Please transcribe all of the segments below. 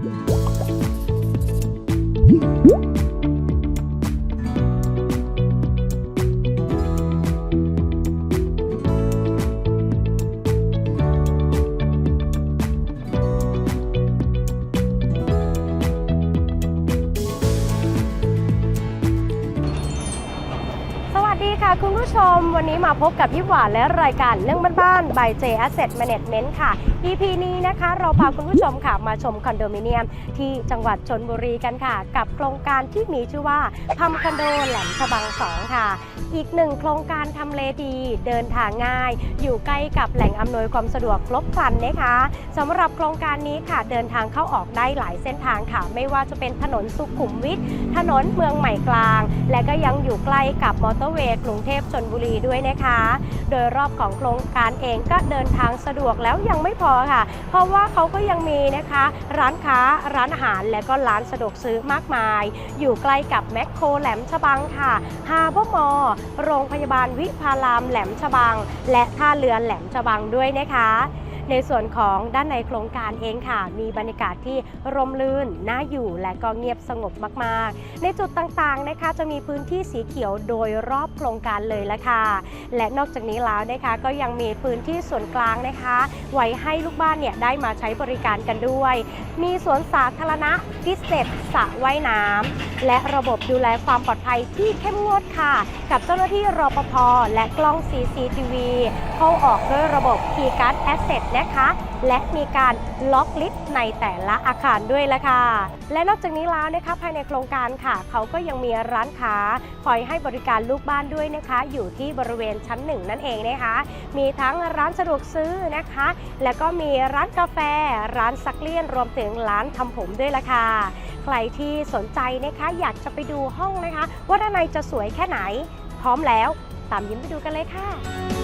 ส ผู้ชม วันนี้มาพบกับพี่หวานและรายการเรื่องบ้านๆ by J Asset Management ค่ะ EP นี้นะคะ เราพาคุณผู้ชมค่ะมาชมคอนโดมิเนียม ที่จังหวัดชนบุรีกันค่ะ กับโครงการที่มีชื่อว่าพัมคอนโดแหลมฉบัง2ค่ะ อีกหนึ่งโครงการทำเลดี เดินทางง่าย อยู่ใกล้กับแหล่งอำนวยความสะดวกครบครันนะคะสำหรับโครงการนี้ค่ะ เดินทางเข้าออกได้หลายเส้นทางค่ะ ไม่ว่าจะเป็นถนนสุขุมวิทถนนเมืองใหม่กลาง และก็ยังอยู่ใกล้กับมอเตอร์เวย์กรุงเทพชนบุรีด้วยนะคะ โดยรอบของโครงการเองก็เดินทางสะดวกแล้วยังไม่พอค่ะ เพราะว่าเขาก็ยังมีนะคะ ร้านค้าร้านอาหารและก็ร้านสะดวกซื้อมากมาย อยู่ใกล้กับแมคโครแหลมฉบังค่ะฮาร์บอร์มอโรงพยาบาลวิภารามแหลมฉบัง และท่าเรือแหลมฉบังด้วยนะคะ ในส่วนของด้านในโครงการเองค่ะ มีบรรยากาศที่ร่มรื่นน่าอยู่และก็เงียบสงบมาก ๆ ในจุดต่าง ๆ นะคะ จะมีพื้นที่สีเขียวโดยรอบโครงการเลยละค่ะ และนอกจากนี้แล้วนะคะก็ยังมีพื้นที่ส่วนกลางนะคะ ไว้ให้ลูกบ้านเนี่ยได้มาใช้บริการกันด้วย มีสวนสาธารณะพิเศษสระว่ายน้ำและระบบดูแลความปลอดภัยที่เข้มงวดค่ะ กับเจ้าหน้าที่รปภและกล้อง CCTV เข้าออกด้วยระบบ Keycard Asset นะคะ และมีการล็อกลิฟต์ในแต่ละอาคารด้วยละค่ะ และนอกจากนี้แล้วนะคะภายในโครงการค่ะ เขาก็ยังมีร้านค้าคอยให้บริการลูกบ้านด้วยนะคะ อยู่ที่บริเวณชั้นหนึ่งนั่นเองนะคะ มีทั้งร้านสะดวกซื้อนะคะ แล้วก็มีร้านกาแฟ ร้านซักเลี่ยนรวมถึงร้านทำผมด้วยละค่ะใครที่สนใจนะคะอยากจะไปดูห้องนะคะ ว่าด้านในจะสวยแค่ไหน พร้อมแล้ว ตามยิ้มไปดูกันเลยค่ะ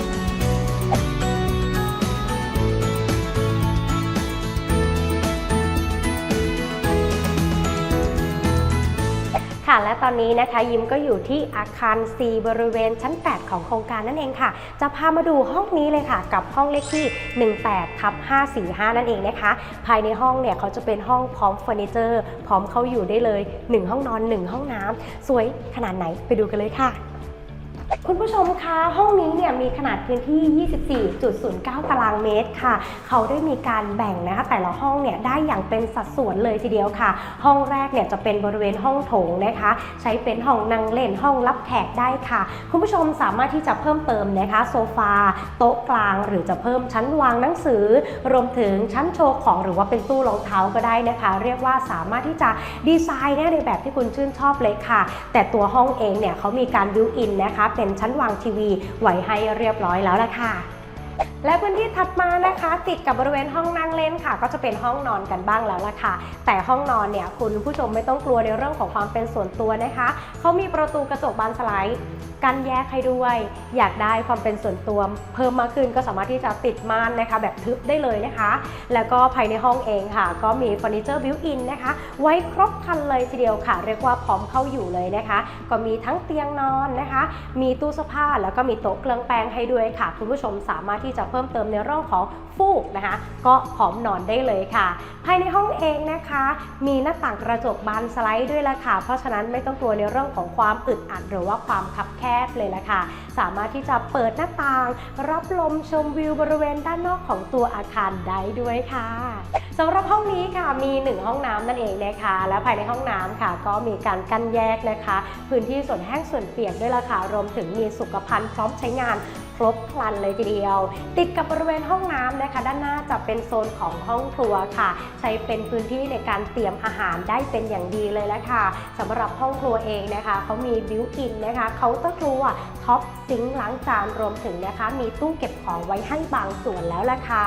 และตอนนี้นะคะยิ้มก็อยู่ที่อาคาร C บริเวณชั้น 8 ของโครงการนั่นเองค่ะ จะพามาดูห้องนี้เลยค่ะ กับห้องเลขที่ 18ทับ545 นั่นเองนะคะ ภายในห้องเนี่ยเขาจะเป็นห้องพร้อมเฟอร์นิเจอร์ พร้อมเข้าอยู่ได้เลย 1 ห้องนอน 1 ห้องน้ำสวยขนาดไหนไปดูกันเลยค่ะ คุณผู้ชมคะห้องนี้เนี่ยมีขนาดพื้นที่ 24.09 ตารางเมตรค่ะ เขาได้มีการแบ่งนะคะ แต่ละห้องเนี่ยได้อย่างเป็นสัดส่วนเลยทีเดียวค่ะ ห้องแรกเนี่ยจะเป็นบริเวณห้องโถงนะคะ ใช้เป็นห้องนั่งเล่นห้องรับแขกได้ค่ะ คุณผู้ชมสามารถที่จะเพิ่มเติมนะคะ โซฟาโต๊ะกลาง หรือจะเพิ่มชั้นวางหนังสือ รวมถึงชั้นโชว์ของหรือว่าเป็นตู้รองเท้าก็ได้นะคะ เรียกว่าสามารถที่จะดีไซน์ในแบบที่คุณชื่นชอบเลยค่ะ แต่ตัวห้องเองเนี่ยเขามีการบิวอินนะคะเป็นชั้นวางทีวีไว้ให้เรียบร้อยแล้วล่ะค่ะ และพื้นที่ถัดมานะคะ ติดกับบริเวณห้องนั่งเล่นค่ะ ก็จะเป็นห้องนอนกันบ้างแล้วล่ะค่ะ แต่ห้องนอนเนี่ยคุณผู้ชมไม่ต้องกลัวในเรื่องของความเป็นส่วนตัวนะคะเขามีประตูกระจกบานสไลด์กันแยกให้ด้วย อยากได้ความเป็นส่วนตัว เพิ่มมากขึ้นก็สามารถที่จะติดม่านนะคะ แบบทึบได้เลยนะคะ แล้วก็ภายในห้องเองค่ะ ก็มีเฟอร์นิเจอร์บิวอินนะคะ ไว้ครบครันเลยทีเดียวค่ะ เรียกว่าพร้อมเข้าอยู่เลยนะคะ ก็มีทั้งเตียงนอนนะคะ มีตู้เสื้อผ้าแล้วก็มีโต๊ะเครื่องแป้งให้ด้วยค่ะ คุณผู้ชมสามารถที่จะเพิ่มเติมในเรื่องของฟูกนะคะ ก็พร้อมนอนได้เลยค่ะ ภายในห้องเองนะคะ มีหน้าต่างกระจกบานสไลด์ด้วยละค่ะ เพราะฉะนั้นไม่ต้องกลัวในเรื่องของความอึดอัดหรือว่าความคับแคบเลยละค่ะ สามารถที่จะเปิดหน้าต่าง รับลมชมวิวบริเวณด้านนอกของตัวอาคารได้ด้วยค่ะสำหรับห้องนี้ค่ะมี 1 ห้องน้ำนั่นเองนะคะ และภายในห้องน้ำค่ะ ก็มีการกั้นแยกนะคะ พื้นที่ส่วนแห้งส่วนเปียกด้วยละค่ะรวมถึงมีสุขภัณฑ์พร้อมใช้งาน ครบครันเลยทีเดียว ติดกับบริเวณห้องน้ำนะคะ ด้านหน้าจะเป็นโซนของห้องครัวค่ะ ใช้เป็นพื้นที่ในการเตรียมอาหารได้เป็นอย่างดีเลยละค่ะสำหรับห้องครัวเองนะคะเขามีบิวอินนะคะเคาน์เตอร์ครัวท็อปซิงค์ล้างจานรวมถึงนะคะ มีตู้เก็บของไว้ให้บางส่วนแล้วละค่ะ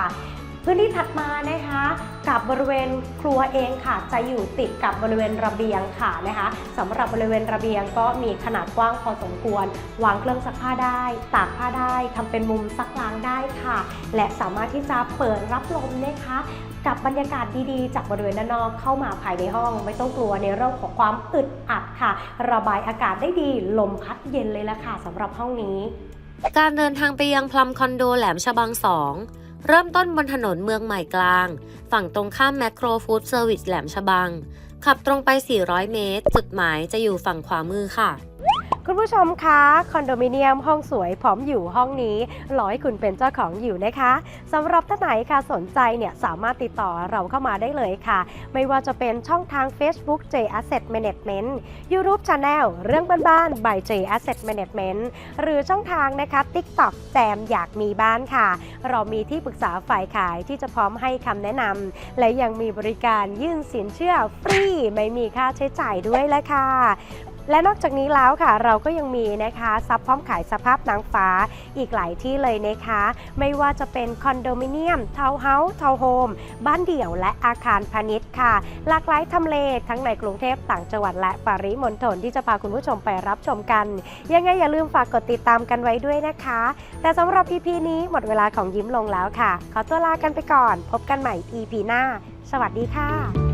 พื้นที่ถัดมานะคะ กับบริเวณครัวเองค่ะ จะอยู่ติดกับบริเวณระเบียงค่ะนะคะสำหรับบริเวณระเบียงก็มีขนาดกว้างพอสมควร วางเครื่องซักผ้าได้ ตากผ้าได้ทำเป็นมุมซักล้างได้ค่ะ และสามารถที่จะเปิดรับลมนะคะกับบรรยากาศดีๆ จากบริเวณด้านนอกเข้ามาภายในห้อง ไม่ต้องกลัวในเรื่องของความอึดอัดค่ะ ระบายอากาศได้ดีลมพัดเย็นเลยละค่ะสำหรับห้องนี้ การเดินทางไปยังพลัมคอนโดแหลมฉบัง2 เริ่มต้นบนถนนเมืองใหม่กลาง ฝั่งตรงข้ามแมคโครฟู้ดเซอร์วิสแหลมฉบัง ขับตรงไป 400 เมตร จุดหมายจะอยู่ฝั่งขวามือค่ะ คุณผู้ชมคะคอนโดมิเนียมห้องสวยพร้อมอยู่ห้องนี้รอให้คุณเป็นเจ้าของอยู่นะคะสำหรับท่านไหนค่ะสนใจเนี่ยสามารถติดต่อเราเข้ามาได้เลยค่ะ ไม่ว่าจะเป็นช่องทาง Facebook J Asset Management YouTube Channel เรื่องบ้านๆ by J Asset Management หรือช่องทางนะคะ TikTok แจมอยากมีบ้านค่ะ เรามีที่ปรึกษาฝ่ายขายที่จะพร้อมให้คำแนะนำและยังมีบริการยื่นสินเชื่อฟรี ไม่มีค่าใช้จ่ายด้วยละค่ะ และนอกจากนี้แล้วค่ะเราก็ยังมีนะคะซับพร้อมขายสภาพนางฟ้าอีกหลายที่เลยนะคะ ไม่ว่าจะเป็นคอนโดมิเนียม ทาวน์เฮาส์ ทาวน์โฮม บ้านเดี่ยว และอาคารพาณิชย์ค่ะ หลากหลายทำเลทั้งในกรุงเทพต่างจังหวัดและปริมณฑลที่จะพาคุณผู้ชมไปรับชมกัน ยังไงอย่าลืมฝากกดติดตามกันไว้ด้วยนะคะ แต่สำหรับ EP นี้หมดเวลาของยิ้มลงแล้วค่ะ ขอตัวลากันไปก่อน พบกันใหม่ EP หน้า สวัสดีค่ะ